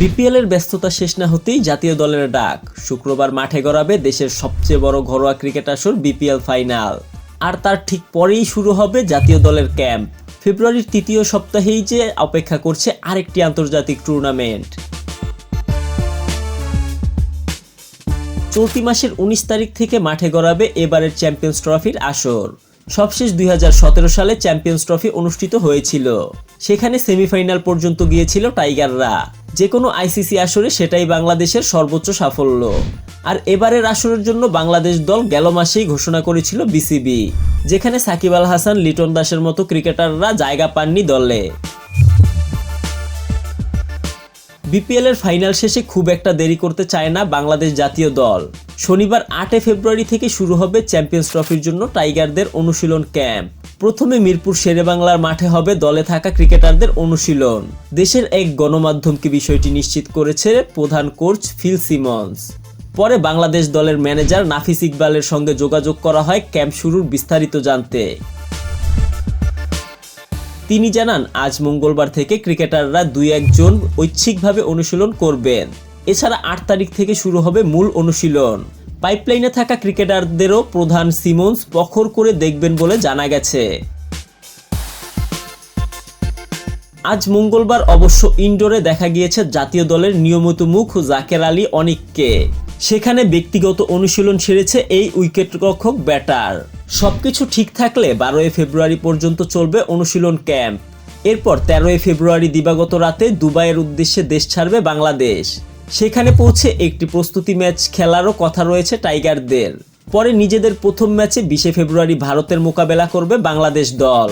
BPL এর ব্যস্ততা শেষ না হতেই জাতীয় দলের ডাক। শুক্রবার মাঠে গড়াবে দেশের সবচেয়ে বড় ঘরোয়া ক্রিকেট আসর বিপিএল ফাইনাল। আর তার ঠিক পরেই শুরু হবে জাতীয় দলের ক্যাম্প। ফেব্রুয়ারির তৃতীয় সপ্তাহেই যে অপেক্ষা করছে আরেকটি আন্তর্জাতিক টুর্নামেন্ট। চলতি মাসের উনিশ তারিখ থেকে মাঠে গড়াবে এবারের চ্যাম্পিয়ন্স ট্রফির আসর। সবশেষ দুই হাজার সতেরো সালে চ্যাম্পিয়ন্স ট্রফি অনুষ্ঠিত হয়েছিল। সেখানে সেমিফাইনাল পর্যন্ত গিয়েছিল টাইগাররা। যে কোনো আইসিসি আসরে সেটাই বাংলাদেশের সর্বোচ্চ সাফল্য। আর এবারের আসরের জন্য বাংলাদেশ দল গেল মাসেই ঘোষণা করেছিল বিসিবি, যেখানে সাকিব আল হাসান, লিটন দাসের মতো ক্রিকেটাররা জায়গা পাননি দলে। বিপিএল এর ফাইনাল শেষে খুব একটা দেরি করতে চায় না বাংলাদেশ জাতীয় দল। শনিবার আটে ফেব্রুয়ারি থেকে শুরু হবে চ্যাম্পিয়ন্স ট্রফির জন্য টাইগারদের অনুশীলন ক্যাম্প। প্রথমে মিরপুর শেরেবাংলার মাঠে হবে দলে থাকা ক্রিকেটারদের অনুশীলন। দেশের এক গণমাধ্যমকে বিষয়টি নিশ্চিত করেছে প্রধান কোচ ফিল সিমন্স। পরে বাংলাদেশ দলের ম্যানেজার নাফিস ইকবালের সঙ্গে যোগাযোগ করা হয় ক্যাম্প শুরুর বিস্তারিত জানতে। তিনি জানান, আজ মঙ্গলবার থেকে ক্রিকেটাররা দুই একজন ঐচ্ছিকভাবে অনুশীলন করবেন। এছাড়া আট তারিখ থেকে শুরু হবে মূল অনুশীলন। পাইপলাইনে থাকা ক্রিকেটারদেরও প্রধান সিমন্স প্রখর করে দেখবেন বলে জানা গেছে। আজ মঙ্গলবার অবশ্য ইনডোরে দেখা গিয়েছে জাতীয় দলের নিয়মিত মুখ জাকের আলী অনিককে। সেখানে ব্যক্তিগত অনুশীলন সেরেছে এই উইকেটরক্ষক ব্যাটার। সবকিছু ঠিক থাকলে বারোই ফেব্রুয়ারি পর্যন্ত চলবে অনুশীলন ক্যাম্প। এরপর তেরোই ফেব্রুয়ারি দিবাগত রাতে দুবাইয়ের উদ্দেশ্যে দেশ ছাড়বে বাংলাদেশ। সেখানে পৌঁছে একটি প্রস্তুতি ম্যাচ খেলারও কথা রয়েছে টাইগারদের। পরে নিজেদের প্রথম ম্যাচে বিশে ফেব্রুয়ারি ভারতের মোকাবেলা করবে বাংলাদেশ দল।